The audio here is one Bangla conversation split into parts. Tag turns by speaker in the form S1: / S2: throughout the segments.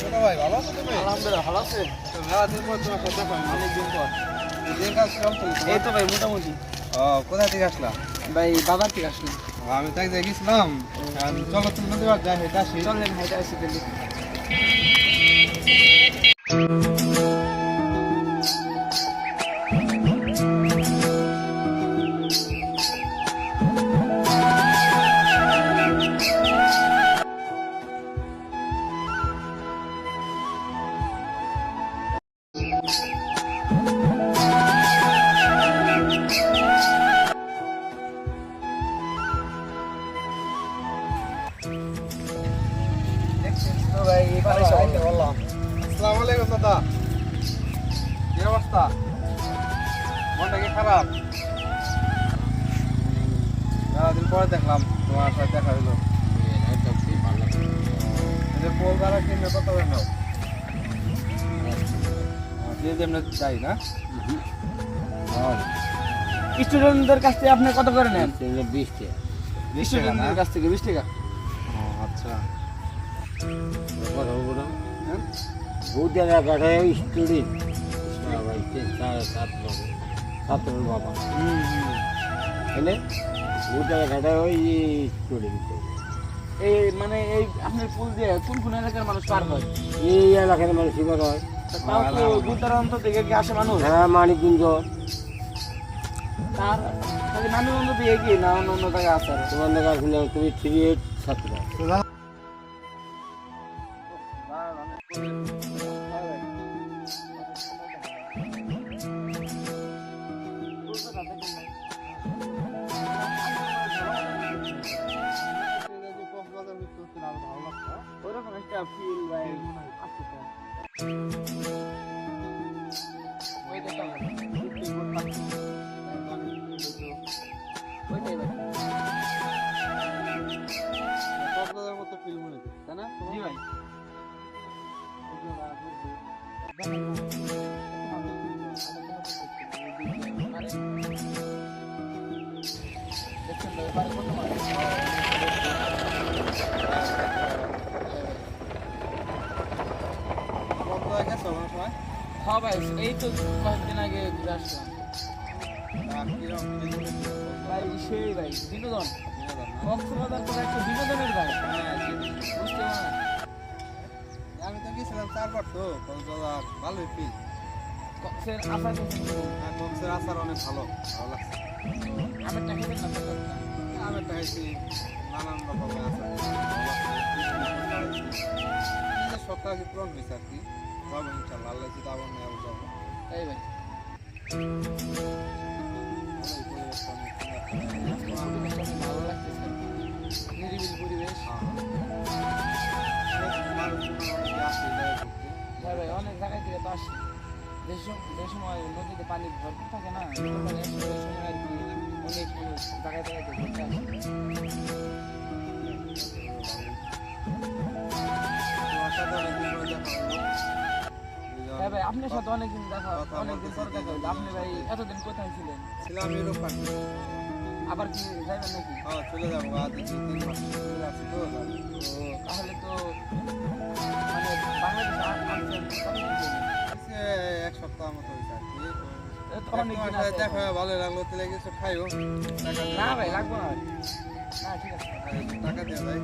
S1: ছোট ভাই, ভালো আছো তুমি?
S2: আলহামদুলিল্লাহ ভালো আছে।
S1: তো মেলাদিন পর তোমার সাথে দেখা
S2: অনেকদিন পর।
S1: দিন কাজ কেমন চলছে তোমার?
S2: এই তো ভাই মোটামুটি।
S1: কোথা থেকে আসলাম?
S2: ভাই বাবার থেকে আসলাম।
S1: আমি তো দেখেছিলাম চলো তুমি যাই, হেঁটে আসি।
S2: চলেন হেঁটে আসি তো ভাই এবারে সবাইকে বললাম
S1: আসসালামু আলাইকুম দাদা। কি অবস্থা? মনটা কি খারাপ? মেলাদিন পরে দেখলাম তোমার সাথে দেখা হইল পোল দ্বারা কিনলে কত করে নাও দিয়ে যেমন চাই না
S2: স্টুডেন্টদের কাছ থেকে আপনি কত করে নেন
S1: বিশ টাকা?
S2: স্টুডেন্টদের কাছ থেকে বিশ টাকা
S1: আচ্ছা হ্যাঁ?
S3: ভূতের স্টুডেন্ট বাবা ওই
S2: এই মানে এই আপনার পুল দিয়ে কোন কোন এলাকার মানুষ পার হয়
S3: এই এলাকার মানুষ এবার হয়
S2: থেকে কি আসে মানুষ
S3: হ্যাঁ মানিকগঞ্জ
S2: তার খালি মানুষ দিয়ে কি না অন্য অন্য জায়গায় আছে?
S3: তোমার শুনে তুমি থ্রি এইট
S2: ওরকম একটা ফিল ভাই। ওইটাই হ্যাঁ ভাই, এই তো কয়েকদিন আগে ঘুরে আসলাম। ভাই সেই ভাই বিনোদন? কক্সবাজার তো একটা বিনোদনের ভাই।
S1: হ্যাঁ, গেছিলাম চারবার তো কক্সবাজার ভালোই ফিল
S2: কক্সের করছি
S1: আর কক্সের আচার অনেক ভালো ভালো লাগছে।
S2: আমি টাকা দেন না টাকা
S1: আমি একটা খাইছি নানান রকমের আচার। শখটা কি পূরণ হয়েছে আর কি। যাব ইনশাল্লাহ আল্লাহ যদি আবার নিয়ে যাব।
S2: তাই ভাই। ভালো লাগতেছে নিরিবিল পরিবেশ। হ্যাঁ ভাই অনেক জায়গায় থেকে তো আসি। যে সম- যে সময় নদীতে পানি ভরপুর থাকে না সময় আর কি অনেক জায়গায় ঘুরতে হ্যাঁ ভাই আপনার সাথে অনেকদিন দেখা অনেকদিন পর দেখা হলো আপনি ভাই এতদিন কোথায় ছিলেন?
S1: ছিলাম ইউরোপ
S2: আবার কি যাবেন নাকি?
S1: হ্যাঁ চলে যাব। আর দেখি তিন মাস চলে যাচ্ছি তো। দেখা ভালো লাগল তাহলে কিছু খাইও
S2: না। ভাই লাগবো না। ভাই।
S1: টাকা দিয়ে যাই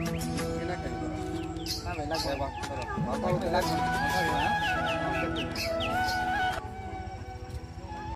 S1: কিনা খাই
S2: না ভাই লাগবে লাগবে